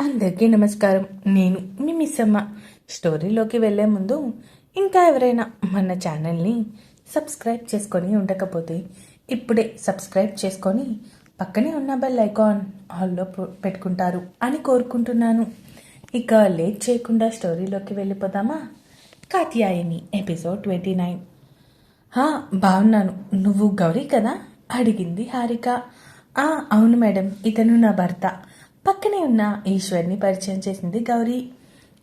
అందరికీ నమస్కారం. నేను మీ మిస్ అమ్మ స్టోరీలోకి వెళ్ళే ముందు ఇంకా ఎవరైనా మన ఛానల్ని సబ్స్క్రైబ్ చేసుకొని ఉండకపోతే ఇప్పుడే సబ్స్క్రైబ్ చేసుకొని పక్కనే ఉన్న బెల్ ఐకాన్ హాల్లో పెట్టుకుంటారు అని కోరుకుంటున్నాను. ఇక లేట్ చేయకుండా స్టోరీలోకి వెళ్ళిపోదామా? Katyayani episode twenty nine. హా బాగున్నాను నువ్వు గౌరీ కదా? అడిగింది హారిక. ఆ అవును మేడం. ఇతను నా భర్త. పక్కనే ఉన్న ఈశ్వర్ని పరిచయం చేసింది గౌరీ.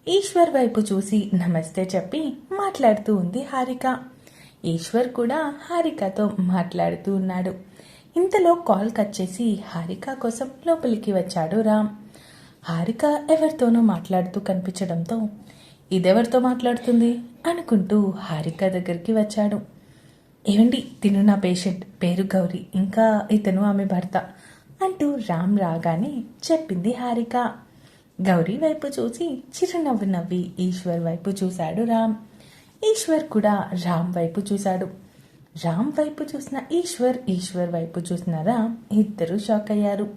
ఈశ్వర్ వైపు చూసి నమస్తే చెప్పి మాట్లాడుతూ ఉంది హారిక. ఈశ్వర్ కూడా హారికతో మాట్లాడుతూ ఉన్నాడు. ఇంతలో కాల్ కట్ చేసి హారిక కోసం లోపలికి వచ్చాడు రామ్. హారిక ఎవరితోనో మాట్లాడుతూ కనిపించడంతో ఇదెవరితో మాట్లాడుతుంది? అనుకుంటూ హారిక దగ్గరికి వచ్చాడు. ఏమండి తిను నా పేషెంట్ పేరు గౌరీ ఇంకా ఇతను ఆమె భర్త. అంటూ రామ్ రాగానే చెప్పింది హారిక. గౌరీ వైపు చూసి చిరునవ్వు నవ్వి ఈశ్వర్ వైపు చూశాడు రామ్. ఈశ్వర్ కూడా రామ్ వైపు చూశాడు. రామ్ వైపు చూసిన ఈశ్వర్ ఈశ్వర్ వైపు చూసిన రామ్ ఇద్దరు షాక్ అయ్యారు.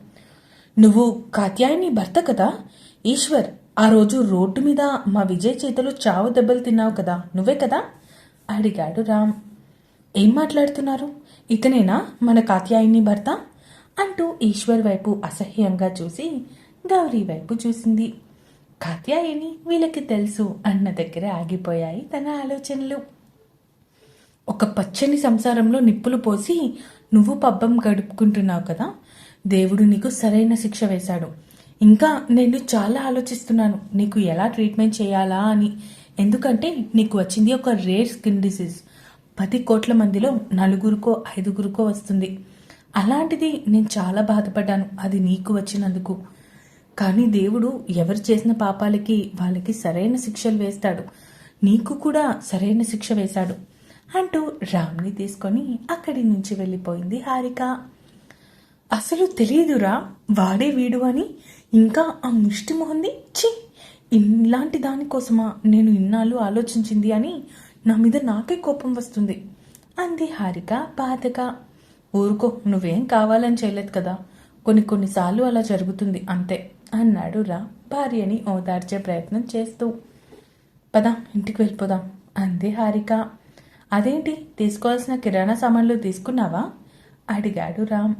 నువ్వు కాత్యాయని భర్త కదా? ఈశ్వర్ ఆ రోజు రోడ్డు మీద మా విజయ్ చేతిలో చావు దెబ్బలు తిన్నావు కదా నువ్వే కదా? అడిగాడు రామ్. ఏం మాట్లాడుతున్నారు? ఇతనేనా మన కాత్యాయని భర్త? అంటూ ఈశ్వర్ వైపు అసహ్యంగా చూసి గౌరీ వైపు చూసింది. కాత్యాయని వీళ్ళకి తెలుసు అన్న దగ్గర ఆగిపోయాయి తన ఆలోచనలు. ఒక పచ్చని సంసారంలో నిప్పులు పోసి నువ్వు పబ్బం గడుపుకుంటున్నావు కదా? దేవుడు నీకు సరైన శిక్ష వేశాడు. ఇంకా నేను చాలా ఆలోచిస్తున్నాను. నీకు ఎలా ట్రీట్మెంట్ చేయాలా అని. ఎందుకంటే నీకు వచ్చింది ఒక రేర్ స్కిన్ డిసీజ్. పది కోట్ల మందిలో నలుగురికో ఐదుగురికో వస్తుంది. అలాంటిది నేను చాలా బాధపడ్డాను. అది నీకు వచ్చినందుకు. కానీ దేవుడు ఎవరు చేసిన పాపాలకి వాళ్ళకి సరైన శిక్షలు వేస్తాడు. నీకు కూడా సరైన శిక్ష వేశాడు అంటూ రామ్ని తీసుకొని అక్కడి నుంచి వెళ్ళిపోయింది హారిక. అసలు తెలియదురా వాడే వీడు అని ఇంకా ఆ ముష్టి మొహంది? చి ఇలాంటి దానికోసమా నేను ఇన్నాళ్ళు ఆలోచించింది అని నా మీద నాకే కోపం వస్తుంది అంది హారిక బాధగా. ఊరుకో నువ్వేం కావాలని చేయలేదు కదా. కొన్ని కొన్నిసార్లు అలా జరుగుతుంది అంతే అన్నాడు రా. భార్యని ఓదార్చే ప్రయత్నం చేస్తూ. పద ఇంటికి వెళ్ళిపోదాం అంది హారిక. అదేంటి తీసుకోవాల్సిన కిరాణా సామాన్లు తీసుకున్నావా? అడిగాడు రామ్.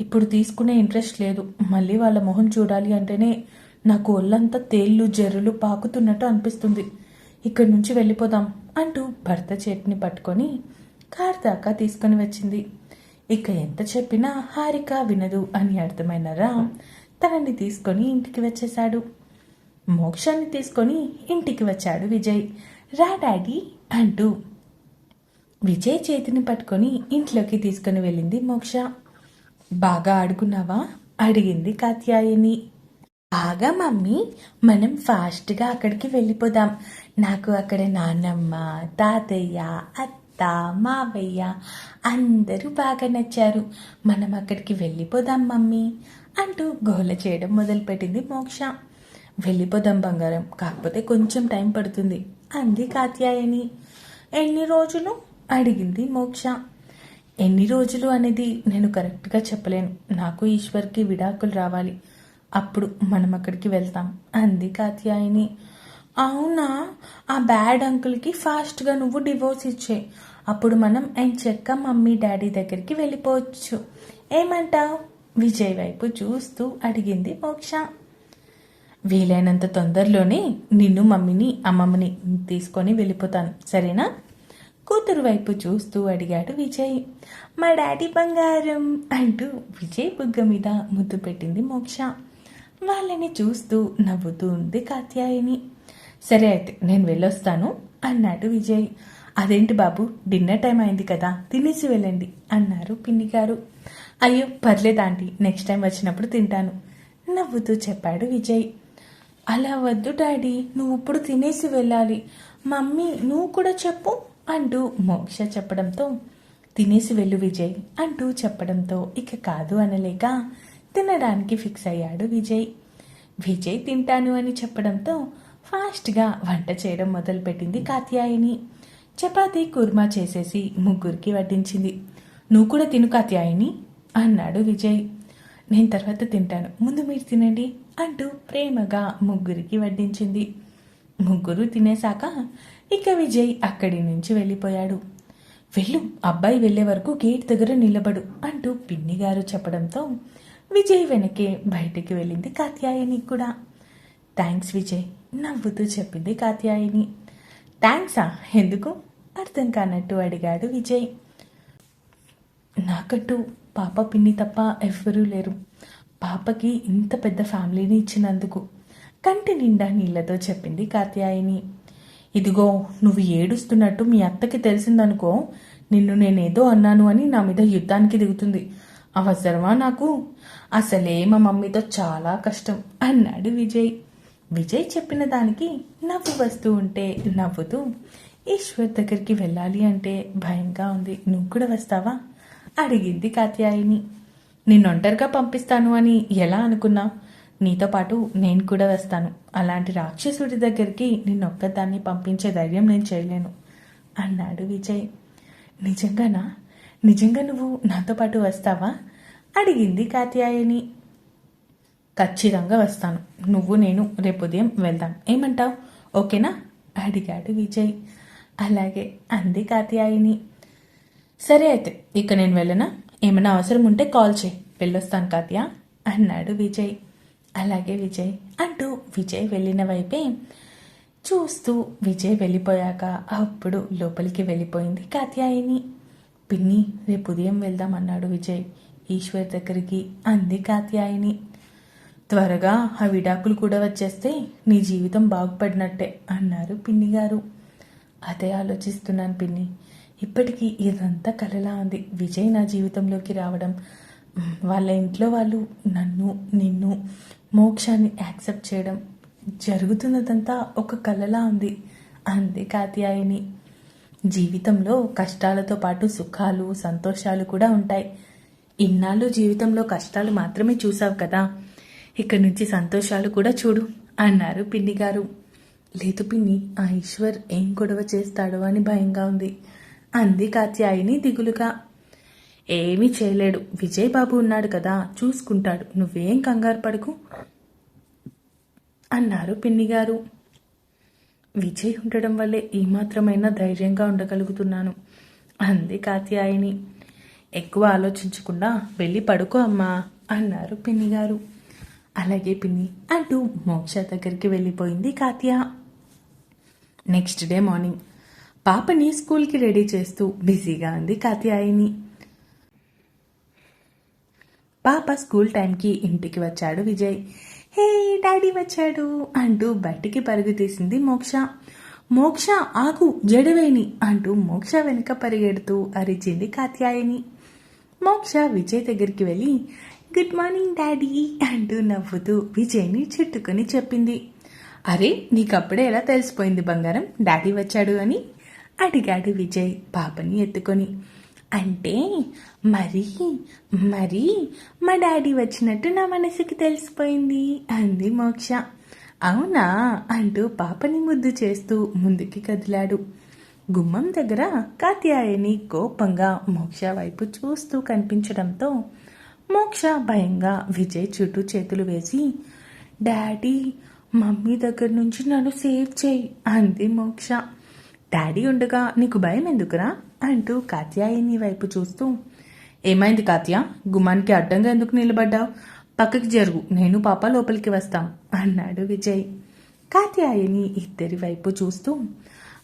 ఇప్పుడు తీసుకునే ఇంట్రెస్ట్ లేదు మళ్ళీ వాళ్ళ మొహం చూడాలి అంటేనే నాకు ఒళ్ళంతా తేళ్ళు జర్రులు పాకుతున్నట్టు అనిపిస్తుంది. ఇక్కడి నుంచి వెళ్ళిపోదాం అంటూ భర్త చేతిని పట్టుకొని కార్ దాకా తీసుకొని వచ్చింది. ఇక ఎంత చెప్పినా హారిక వినదు అని అర్థమైన రామ్ తనని తీసుకొని ఇంటికి వచ్చేశాడు. మోక్షాన్ని తీసుకొని ఇంటికి వచ్చాడు విజయ్. రా డాడీ అంటూ. విజయ్ చేతిని పట్టుకొని ఇంట్లోకి తీసుకుని వెళ్ళింది మోక్ష. బాగా ఆడుకున్నావా? అడిగింది కాత్యాయని. బాగా మమ్మీ మనం ఫాస్ట్గా అక్కడికి వెళ్ళిపోదాం. నాకు అక్కడ నాన్నమ్మ తాతయ్య అత్త అత్త మావయ్య? అందరూ బాగా నచ్చారు. మనం అక్కడికి వెళ్ళిపోదాం మమ్మీ అంటూ గోల చేయడం మొదలుపెట్టింది మోక్ష. వెళ్ళిపోదాం బంగారం. కాకపోతే కొంచెం టైం పడుతుంది అంది కాత్యాయని. ఎన్ని రోజులు? అడిగింది మోక్ష. ఎన్ని రోజులు అనేది నేను కరెక్ట్గా చెప్పలేను. నాకు ఈశ్వర్కి విడాకులు రావాలి. అప్పుడు మనం అక్కడికి వెళ్తాం అంది కాత్యాయని. అవునా? ఆ బ్యాడ్ అంకుల్కి ఫాస్ట్గా నువ్వు డివోర్స్ ఇచ్చే. అప్పుడు మనం ఆయన చెక్క మమ్మీ డాడీ దగ్గరికి వెళ్ళిపోవచ్చు. ఏమంటావు? విజయ్ వైపు చూస్తూ అడిగింది మోక్ష. వీలైనంత తొందరలోనే నిన్ను మమ్మీని అమ్మమ్మని తీసుకొని వెళ్ళిపోతాను. సరేనా? కూతురు వైపు చూస్తూ అడిగాడు విజయ్. మా డాడీ బంగారం అంటూ విజయ్ బుగ్గ మీద ముద్దు పెట్టింది మోక్ష. వాళ్ళని చూస్తూ నవ్వుతూ ఉంది కాత్యాయని. సరే అయితే నేను వెళ్ళొస్తాను అన్నాడు విజయ్. అదేంటి బాబు డిన్నర్ టైం అయింది కదా తినేసి వెళ్ళండి అన్నారు పిన్ని గారు అయ్యో పర్లేదు ఆంటీ నెక్స్ట్ టైం వచ్చినప్పుడు తింటాను నవ్వుతూ చెప్పాడు విజయ్. అలా వద్దు డాడీ నువ్వు ఇప్పుడు తినేసి వెళ్ళాలి. మమ్మీ నువ్వు కూడా చెప్పు అంటూ మోక్ష చెప్పడంతో. తినేసి వెళ్ళు విజయ్ అంటూ చెప్పడంతో. ఇక కాదు అనలేక తినడానికి ఫిక్స్ అయ్యాడు విజయ్. విజయ్ తింటాను అని చెప్పడంతో ఫాస్ట్గా వంట చేయడం మొదలుపెట్టింది కాత్యాయని. చపాతి కుర్మా చేసేసి ముగ్గురికి వడ్డించింది. నువ్వు కూడా తిను కాత్యాయని అన్నాడు విజయ్. నేను తర్వాత తింటాను. ముందు మీరు తినండి అంటూ ప్రేమగా ముగ్గురికి వడ్డించింది. ముగ్గురు తినేశాక ఇక విజయ్ అక్కడి నుంచి వెళ్ళిపోయాడు. వెళ్ళు అబ్బాయి వెళ్ళే వరకు గేట్ దగ్గర నిలబడు అంటూ పిన్ని గారు చెప్పడంతో విజయ్ వెనకే బయటికి వెళ్ళింది కాత్యాయని కూడా. థ్యాంక్స్ విజయ్ నవ్వుతూ చెప్పింది కాత్యాయిని. థ్యాంక్సా ఎందుకు? అర్థం కానట్టు అడిగాడు విజయ్. నాకంటూ పాప పిన్ని తప్ప ఎవ్వరూ లేరు. పాపకి ఇంత పెద్ద ఫ్యామిలీని ఇచ్చినందుకు కంటి నిండా నీళ్ళతో చెప్పింది కాత్యాయిని. ఇదిగో నువ్వు ఏడుస్తున్నట్టు మీ అత్తకి తెలిసిందనుకో నిన్ను నేనేదో అన్నాను అని నా మీద యుద్ధానికి దిగుతుంది. అవసరమా నాకు? అసలే మా మమ్మీతో చాలా కష్టం అన్నాడు విజయ్. విజయ్ చెప్పిన దానికి నవ్వు వస్తూ ఉంటే నవ్వుతూ ఈశ్వర్ దగ్గరికి వెళ్ళాలి అంటే భయంగా ఉంది. నువ్వు కూడా వస్తావా? అడిగింది కాత్యాయిని. నిన్నొంటరిగా పంపిస్తాను అని ఎలా అనుకున్నావు? నీతో పాటు నేను కూడా వస్తాను. అలాంటి రాక్షసుడి దగ్గరికి నిన్నొక్కదాన్ని పంపించే ధైర్యం నేను చేయలేను అన్నాడు విజయ్. నిజంగానా? నిజంగా నువ్వు నాతో పాటు వస్తావా? అడిగింది కాత్యాయని. ఖచ్చితంగా వస్తాను. నువ్వు నేను రేపు ఉదయం వెళ్దాం. ఏమంటావు? ఓకేనా? అడిగాడు విజయ్. అలాగే అంది కాత్యాయిని. సరే అయితే ఇక నేను వెళ్ళనా? ఏమైనా అవసరం ఉంటే కాల్ చేయి. వెళ్ళొస్తాను కాత్య అన్నాడు విజయ్. అలాగే విజయ్ అంటూ విజయ్ వెళ్ళిన వైపే చూస్తూ విజయ్ వెళ్ళిపోయాక అప్పుడు లోపలికి వెళ్ళిపోయింది కాత్యాయిని. పిన్ని రేపు ఉదయం వెళ్దాం అన్నాడు విజయ్. ఈశ్వర్ దగ్గరికి అంది కాత్యాయిని. త్వరగా ఆ విడాకులు కూడా వచ్చేస్తే నీ జీవితం బాగుపడినట్టే అన్నారు పిన్ని గారు. అదే ఆలోచిస్తున్నాను పిన్ని. ఇప్పటికీ ఇదంతా కలలా ఉంది. విజయ్ నా జీవితంలోకి రావడం. వాళ్ళ ఇంట్లో వాళ్ళు నన్ను నిన్ను మోక్షాన్ని యాక్సెప్ట్ చేయడం జరుగుతున్నదంతా ఒక కలలా ఉంది. అంది కాత్యాయని. జీవితంలో కష్టాలతో పాటు సుఖాలు సంతోషాలు కూడా ఉంటాయి. ఇన్నాళ్ళు జీవితంలో కష్టాలు మాత్రమే చూసావు కదా. ఇక్కడి నుంచి సంతోషాలు కూడా చూడు అన్నారు పిన్ని గారు లేదు పిన్ని ఆ ఈశ్వర్ ఏం గొడవ చేస్తాడో అని భయంగా ఉంది అంది కాత్యాయిని దిగులుగా. ఏమీ చేయలేడు విజయ్ బాబు ఉన్నాడు కదా చూసుకుంటాడు నువ్వేం కంగారు పడుకు అన్నారు పిన్ని గారు విజయ్ ఉండడం వల్లే ఏమాత్రమైనా ధైర్యంగా ఉండగలుగుతున్నాను అంది కాత్యాయిని. ఎక్కువ ఆలోచించకుండా వెళ్ళి పడుకో అమ్మా అన్నారు పిన్ని గారు అలాగే పిన్ని అంటూ మోక్ష దగ్గరికి వెళ్ళిపోయింది కాత్య నెక్స్ట్ డే మార్నింగ్ పాపని స్కూల్కి రెడీ చేస్తూ బిజీగా ఉంది కాత్యాయిని. పాప స్కూల్ టైంకి ఇంటికి వచ్చాడు విజయ్. హే డాడీ వచ్చాడు అంటూ బయటికి పరుగు తీసింది మోక్ష. మోక్ష ఆగు జడవేని అంటూ మోక్ష వెనుక పరిగెడుతూ అరిచింది కాత్యాయని. మోక్ష విజయ్ దగ్గరికి వెళ్ళి గుడ్ మార్నింగ్ డాడీ అంటూ నవ్వుతూ విజయ్ని చుట్టుకొని చెప్పింది. అరే నీకప్పుడే ఎలా తెలిసిపోయింది బంగారం? డాడీ వచ్చాడు అని? అడిగాడు విజయ్ పాపని ఎత్తుకొని. అంటే మరి మరి మా డాడీ వచ్చినట్టు నా మనసుకి తెలిసిపోయింది అంది మోక్ష. అవునా? అంటూ పాపని ముద్దు చేస్తూ ముందుకి కదిలాడు. గుమ్మం దగ్గర కాత్యాయని కోపంగా మోక్ష వైపు చూస్తూ కనిపించడంతో మోక్ష భయంగా విజయ్ చుట్టూ చేతులు వేసి డాడీ మమ్మీ దగ్గర నుంచి నన్ను సేవ్ చేయి అంది మోక్ష. డాడీ ఉండగా నీకు భయం ఎందుకురా? అంటూ కాత్యాయిని వైపు చూస్తూ ఏమైంది కాత్య? గుమ్మానికి అడ్డంగా ఎందుకు నిలబడ్డావు? పక్కకి జరుగు నేను పాప లోపలికి వస్తాం అన్నాడు విజయ్. కాత్యాయని ఇద్దరి వైపు చూస్తూ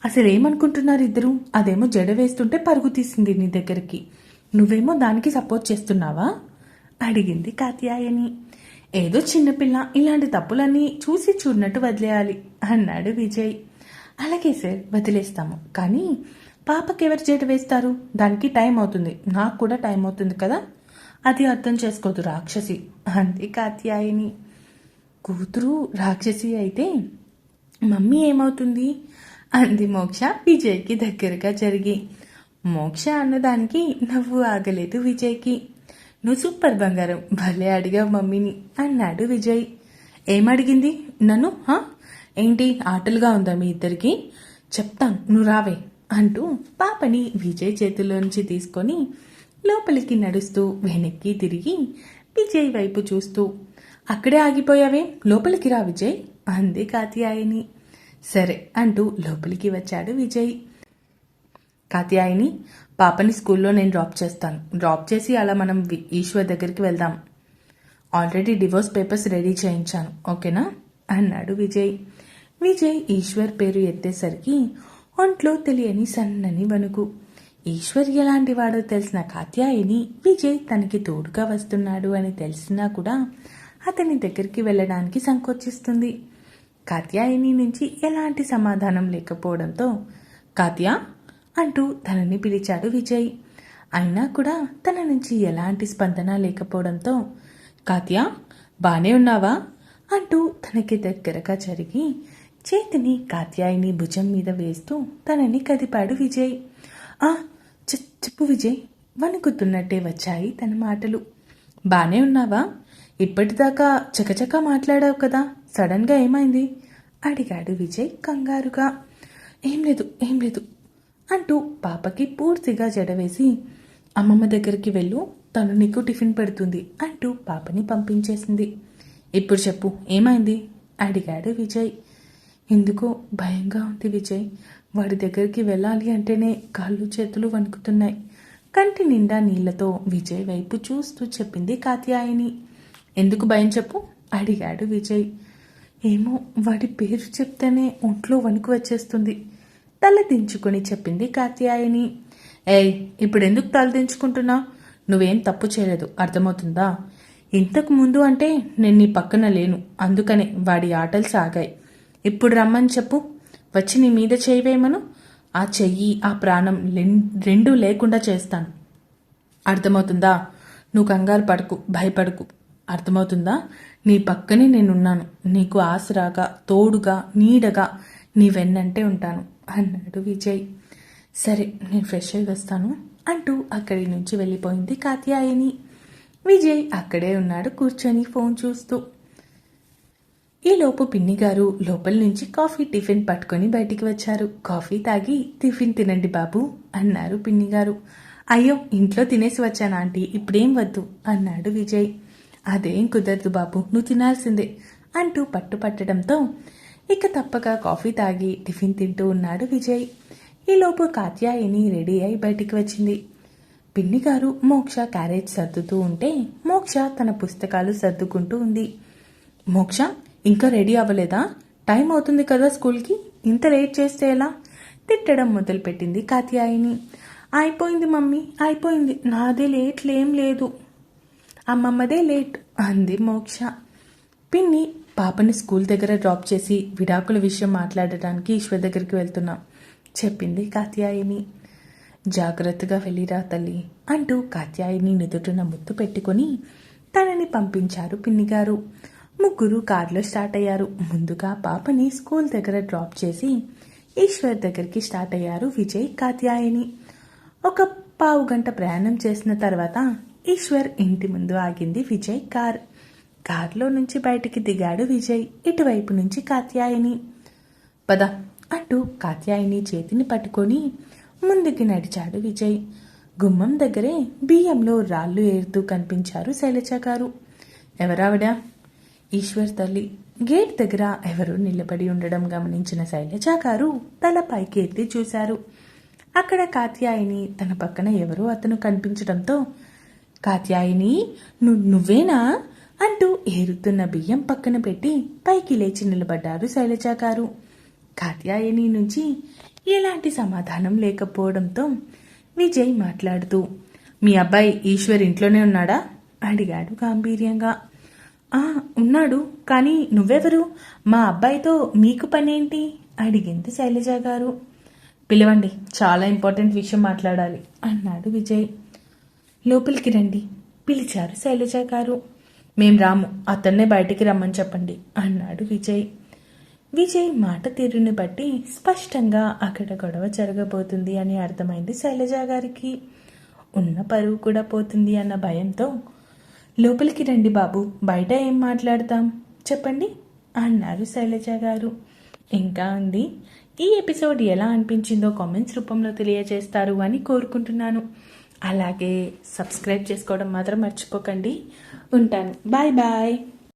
అసలు ఏమనుకుంటున్నారు ఇద్దరు? అదేమో జడ వేస్తుంటే పరుగు తీసింది నీ దగ్గరికి. నువ్వేమో దానికి సపోర్ట్ చేస్తున్నావా? అడిగింది కాత్యాయని. ఏదో చిన్నపిల్ల ఇలాంటి తప్పులన్నీ చూసి చూడనట్టు వదిలేయాలి అన్నాడు విజయ్. అలాగే సార్ వదిలేస్తాము. కానీ పాపకి ఎవరు చేట వేస్తారు? దానికి టైం అవుతుంది. నాకు కూడా టైం అవుతుంది కదా? అది అర్థం చేసుకోదు రాక్షసి అంది కాత్యాయని. కూతురు రాక్షసి అయితే మమ్మీ ఏమవుతుంది? అంది మోక్ష విజయ్కి దగ్గరగా జరిగి. మోక్ష అన్నదానికి నవ్వు ఆగలేదు విజయ్కి. నువ్వు సూపర్ బంగారం. భలే అడిగావు మమ్మీని. అన్నాడు విజయ్. ఏమడిగింది నన్ను? హా? ఏంటి? ఆటలుగా ఉందా మీ ఇద్దరికి? చెప్తాను నువ్వు రావే అంటూ పాపని విజయ్ చేతిలోంచి తీసుకొని లోపలికి నడుస్తూ వెనక్కి తిరిగి విజయ్ వైపు చూస్తూ అక్కడే ఆగిపోయావే? లోపలికి రా విజయ్ అంది కాత్యాయని. సరే అంటూ లోపలికి వచ్చాడు విజయ్. కాత్యాయని పాపని స్కూల్లో నేను డ్రాప్ చేస్తాను. డ్రాప్ చేసి అలా మనం వి- ఈశ్వర్ దగ్గరికి వెళ్దాం. ఆల్రెడీ డివోర్స్ పేపర్స్ రెడీ చేయించాను. ఓకేనా? అన్నాడు విజయ్. విజయ్ ఈశ్వర్ పేరు ఎత్తేసరికి ఒంట్లో తెలియని సన్నని వణుకు. ఈశ్వర్ ఎలాంటి వాడో తెలిసిన కాత్యాయని విజయ్ తనకి తోడుగా వస్తున్నాడు అని తెలిసినా కూడా అతని దగ్గరికి వెళ్ళడానికి సంకోచిస్తుంది. కాత్యాయని నుంచి ఎలాంటి సమాధానం లేకపోవడంతో కాత్యా అంటూ తనని పిలిచాడు విజయ్. అయినా కూడా తన నుంచి ఎలాంటి స్పందన లేకపోవడంతో కాత్యా బానే ఉన్నావా? అంటూ తనకి దగ్గరగా జరిగి చేతిని కాత్యాయిని భుజం మీద వేస్తూ తనని కదిపాడు విజయ్. ఆ చెప్పు విజయ్ వణుకుతున్నట్టే వచ్చాయి తన మాటలు. బానే ఉన్నావా? ఇప్పటిదాకా చకచకా మాట్లాడావు కదా సడన్గా ఏమైంది? అడిగాడు విజయ్ కంగారుగా. ఏం లేదు ఏం లేదు అంటూ పాపకి పూర్తిగా జడవేసి అమ్మమ్మ దగ్గరికి వెళ్ళు తను నీకు టిఫిన్ పెడుతుంది అంటూ పాపని పంపించేసింది. ఇప్పుడు చెప్పు ఏమైంది? అడిగాడు విజయ్. ఎందుకో భయంగా ఉంది విజయ్. వాడి దగ్గరికి వెళ్ళాలి అంటేనే కాళ్ళు చేతులు వణుకుతున్నాయి. కంటి నిండా నీళ్ళతో విజయ్ వైపు చూస్తూ చెప్పింది కాత్యాయని. ఎందుకు భయం చెప్పు? అడిగాడు విజయ్. ఏమో వాడి పేరు చెప్తేనే ఒంట్లో వణుకు వచ్చేస్తుంది. తలదించుకుని చెప్పింది కాత్యాయని. ఏయ్ ఇప్పుడు ఎందుకు నువ్వేం తప్పు చేయలేదు అర్థమవుతుందా? ఇంతకు ముందు అంటే నేను నీ పక్కన లేను అందుకనే వాడి ఆటలు సాగాయి. ఇప్పుడు రమ్మని చెప్పు వచ్చి నీ మీద చేయవేమను ఆ చెయ్యి ఆ ప్రాణం రెండూ లేకుండా చేస్తాను. అర్థమవుతుందా? నువ్వు కంగారు పడకు భయపడకు. అర్థమవుతుందా? నీ పక్కనే నేనున్నాను నీకు ఆసరాగా తోడుగా నీడగా నీ వెన్నంటే ఉంటాను. అన్నాడు విజయ్. సరే నేను ఫ్రెష్ అయ్యి వస్తాను అంటూ అక్కడి నుంచి వెళ్ళిపోయింది కాత్యాయని. విజయ్ అక్కడే ఉన్నాడు కూర్చొని ఫోన్ చూస్తూ. ఈలోపు పిన్ని గారు లోపల నుంచి కాఫీ టిఫిన్ పట్టుకొని బయటికి వచ్చారు. కాఫీ తాగి టిఫిన్ తినండి బాబు అన్నారు పిన్ని గారు. అయ్యో ఇంట్లో తినేసి వచ్చాను ఆంటీ? ఇప్పుడేం వద్దు అన్నాడు విజయ్. అదేం కుదరదు బాబు నువ్వు తినాల్సిందే అంటూ పట్టు పట్టడంతో ఇక తప్పక కాఫీ తాగి టిఫిన్ తింటూ ఉన్నాడు విజయ్. ఈలోపు కాత్యాయని రెడీ అయి బయటికి వచ్చింది. పిన్ని గారు మోక్ష క్యారేజ్ సర్దుతూ ఉంటే మోక్ష తన పుస్తకాలు సర్దుకుంటూ ఉంది. మోక్ష ఇంకా రెడీ అవ్వలేదా? టైం అవుతుంది కదా స్కూల్కి? ఇంత లేట్ చేస్తే ఎలా? తిట్టడం మొదలుపెట్టింది కాత్యాయిని. అయిపోయింది మమ్మీ అయిపోయింది. నాదే లేట్లేం లేదు. అమ్మమ్మదే లేట్ అంది మోక్ష. పిన్ని పాపని స్కూల్ దగ్గర డ్రాప్ చేసి విడాకుల విషయం మాట్లాడడానికి ఈశ్వర్ దగ్గరికి వెళ్తున్నాం. చెప్పింది కాత్యాయని. జాగ్రత్తగా వెళ్ళిరా తల్లి అంటూ కాత్యాయని నుదుటిన ముద్దు పెట్టుకొని తనని పంపించారు పిన్నిగారు. ముగ్గురు కారులో స్టార్ట్ అయ్యారు. ముందుగా పాపని స్కూల్ దగ్గర డ్రాప్ చేసి ఈశ్వర్ దగ్గరికి స్టార్ట్ అయ్యారు విజయ్ కాత్యాయని. ఒక పావు గంట ప్రయాణం చేసిన తర్వాత ఈశ్వర్ ఇంటి ముందు ఆగింది విజయ్ కార్. కారులో నుంచి బయటికి దిగాడు విజయ్. ఇటువైపు నుంచి కాత్యాయని. పద. అంటూ కాత్యాయని చేతిని పట్టుకొని ముందుకి నడిచాడు విజయ్. గుమ్మం దగ్గరే బియ్యంలో రాళ్ళు ఏరుతూ కనిపించారు శైలజ గారు. ఎవరావిడ? ఈశ్వర్ తల్లి. గేట్ దగ్గర ఎవరో నిలబడి ఉండడం గమనించిన శైలజ గారు తల పైకి ఎత్తి చూశారు. అక్కడ కాత్యాయిని తన పక్కన ఎవరో అతను కనిపించడంతో కాత్యాయిని నువ్వేనా? అంటూ ఏరుతున్న బియ్యం పక్కన పెట్టి పైకి లేచి నిలబడ్డారు శైలజ గారు. కాత్యాయని నుంచి ఎలాంటి సమాధానం లేకపోవడంతో విజయ్ మాట్లాడుతూ మీ అబ్బాయి ఈశ్వర్ ఇంట్లోనే ఉన్నాడా? అడిగాడు గాంభీర్యంగా. ఆ ఉన్నాడు కానీ నువ్వెవరు? మా అబ్బాయితో మీకు పనేంటి? అడిగింది శైలజ గారు. పిలవండి చాలా ఇంపార్టెంట్ విషయం మాట్లాడాలి అన్నాడు విజయ్. లోపలికి రండి పిలిచారు శైలజ గారు. మేం రాము అతన్నే బయటికి రమ్మని చెప్పండి అన్నాడు విజయ్. విజయ్ మాట తీరుని బట్టి స్పష్టంగా అక్కడ గొడవ జరగబోతుంది అని అర్థమైంది శైలజ గారికి. ఉన్న పరువు కూడా పోతుంది అన్న భయంతో లోపలికి రండి బాబు బయట ఏం మాట్లాడతాం చెప్పండి అన్నారు శైలజ గారు. ఇంకా అండి ఈ ఎపిసోడ్ ఎలా అనిపించిందో కామెంట్స్ రూపంలో తెలియజేస్తారు అని కోరుకుంటున్నాను. అలాగే సబ్స్క్రైబ్ చేసుకోవడం మాత్రం మర్చిపోకండి. ఉంటాను. Bye bye.